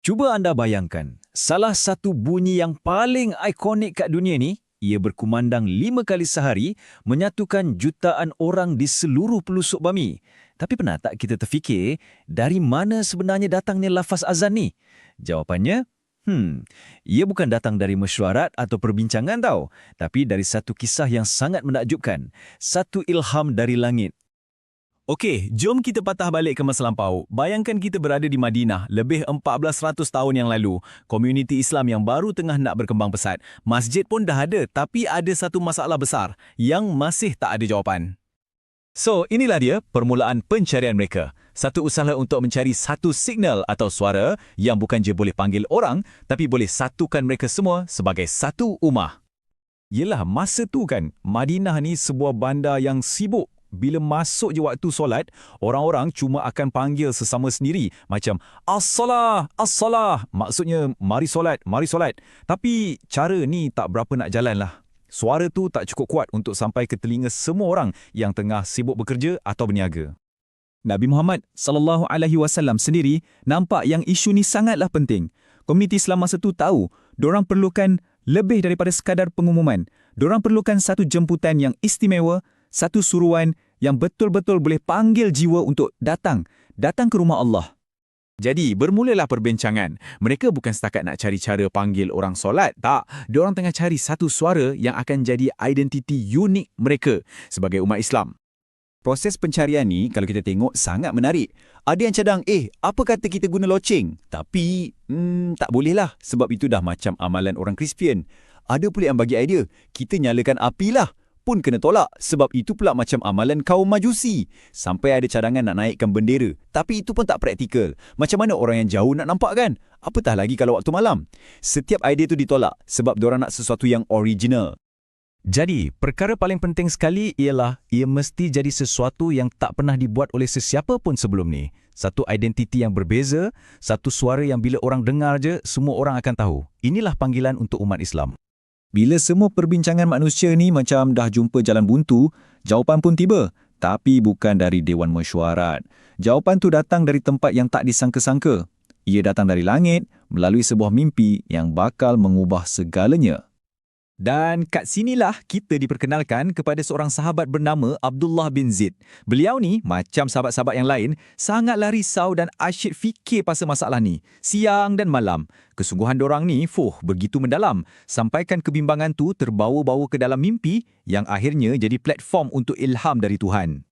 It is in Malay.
Cuba anda bayangkan, salah satu bunyi yang paling ikonik kat dunia ni, ia berkumandang lima kali sehari menyatukan jutaan orang di seluruh pelusuk bumi. Tapi pernah tak kita terfikir, dari mana sebenarnya datangnya lafaz azan ni? Jawapannya, hmm, ia bukan datang dari mesyuarat atau perbincangan tau, tapi dari satu kisah yang sangat menakjubkan, satu ilham dari langit. Okey, jom kita patah balik ke masa lampau. Bayangkan kita berada di Madinah lebih 1400 tahun yang lalu. Komuniti Islam yang baru tengah nak berkembang pesat. Masjid pun dah ada tapi ada satu masalah besar yang masih tak ada jawapan. So, inilah dia permulaan pencarian mereka. Satu usaha untuk mencari satu signal atau suara yang bukan je boleh panggil orang tapi boleh satukan mereka semua sebagai satu ummah. Yelah, masa tu kan, Madinah ni sebuah bandar yang sibuk bila masuk je waktu solat, orang-orang cuma akan panggil sesama sendiri macam As-salah, As-salah. Maksudnya, mari solat, mari solat. Tapi cara ni tak berapa nak jalan lah. Suara tu tak cukup kuat untuk sampai ke telinga semua orang yang tengah sibuk bekerja atau berniaga. Nabi Muhammad sallallahu alaihi wasallam sendiri nampak yang isu ni sangatlah penting. Komuniti Islam masa tu tahu, dorang perlukan lebih daripada sekadar pengumuman. Dorang perlukan satu jemputan yang istimewa satu suruhan yang betul-betul boleh panggil jiwa untuk datang, datang ke rumah Allah. Jadi, bermulalah perbincangan. Mereka bukan setakat nak cari cara panggil orang solat, tak. Diorang tengah cari satu suara yang akan jadi identiti unik mereka sebagai umat Islam. Proses pencarian ni, kalau kita tengok, sangat menarik. Ada yang cadang, eh, apa kata kita guna loceng? Tapi, hmm, tak bolehlah sebab itu dah macam amalan orang Kristian. Ada pula yang bagi idea, kita nyalakan api lah pun kena tolak sebab itu pula macam amalan kaum majusi. Sampai ada cadangan nak naikkan bendera. Tapi itu pun tak praktikal. Macam mana orang yang jauh nak nampak kan? Apatah lagi kalau waktu malam. Setiap idea itu ditolak sebab diorang nak sesuatu yang original. Jadi, perkara paling penting sekali ialah ia mesti jadi sesuatu yang tak pernah dibuat oleh sesiapa pun sebelum ni. Satu identiti yang berbeza, satu suara yang bila orang dengar je, semua orang akan tahu. Inilah panggilan untuk umat Islam. Bila semua perbincangan manusia ni macam dah jumpa jalan buntu, jawapan pun tiba. Tapi bukan dari Dewan Mesyuarat. Jawapan tu datang dari tempat yang tak disangka-sangka. Ia datang dari langit melalui sebuah mimpi yang bakal mengubah segalanya. Dan kat sinilah kita diperkenalkan kepada seorang sahabat bernama Abdullah bin Zid. Beliau ni, macam sahabat-sahabat yang lain, sangatlah risau dan asyik fikir pasal masalah ni. Siang dan malam. Kesungguhan dorang ni, fuh, begitu mendalam. Sampaikan kebimbangan tu terbawa-bawa ke dalam mimpi yang akhirnya jadi platform untuk ilham dari Tuhan.